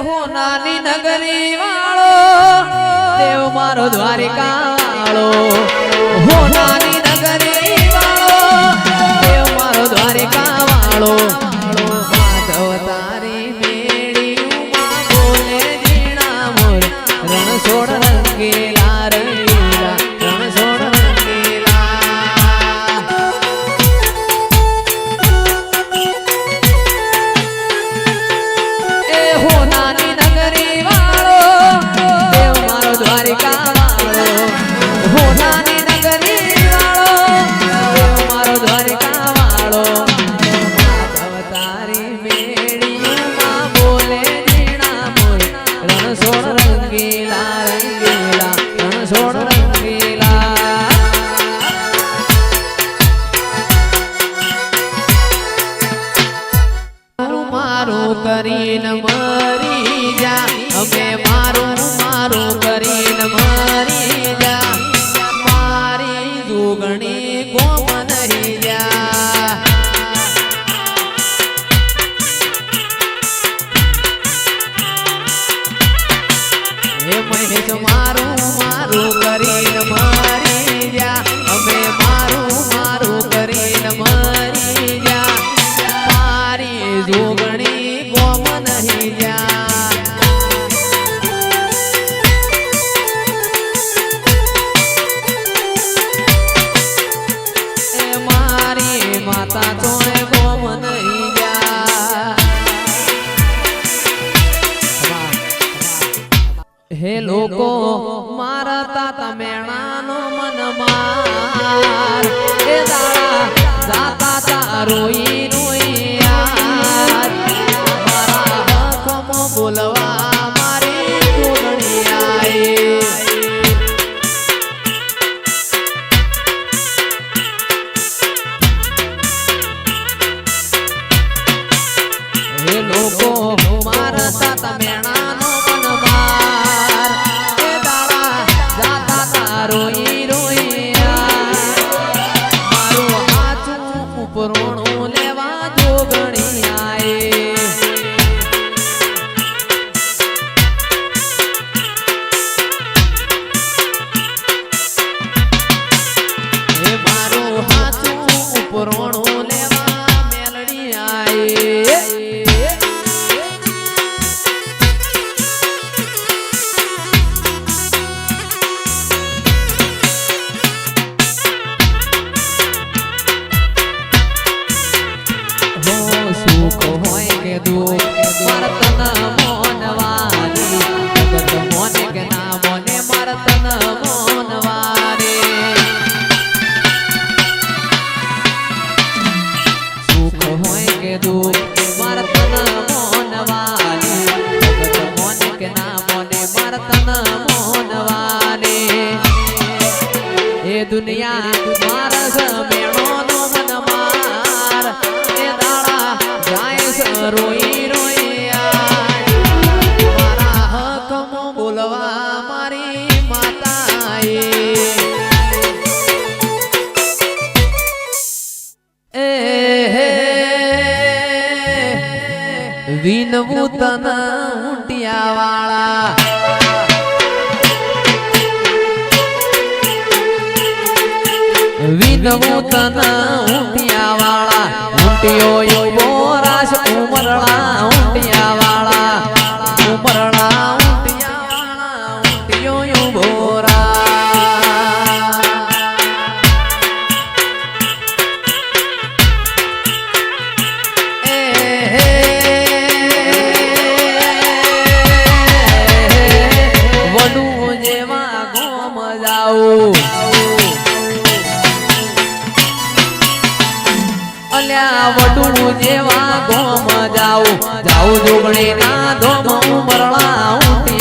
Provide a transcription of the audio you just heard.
હો નાની નગરી વાળો દેવ મારો દ્વારિકાળો હો નાની નગરી મારું કરીને મરી જા. અમે મારું મારું કરીને મરી જા. મારી જોગણી કોમ નહીં જા. હે મારું મારું કરીને હતા તો એ ગોમ નહીં ગયા હે લોકો મારા તા મેણા લોકો દૂર મારતન મોહનવાને ભગત મોને કે ના મોને મારતન મોહનવાને દુનિયા વિનવું તન ઉંટિયા વાળા વિનવું ઉંટિયા વાળા ઉંટિયો લ્યા વટુ જેવા ગોમ જાઉં. જાઉં જોગણી ના ધોમ મરણા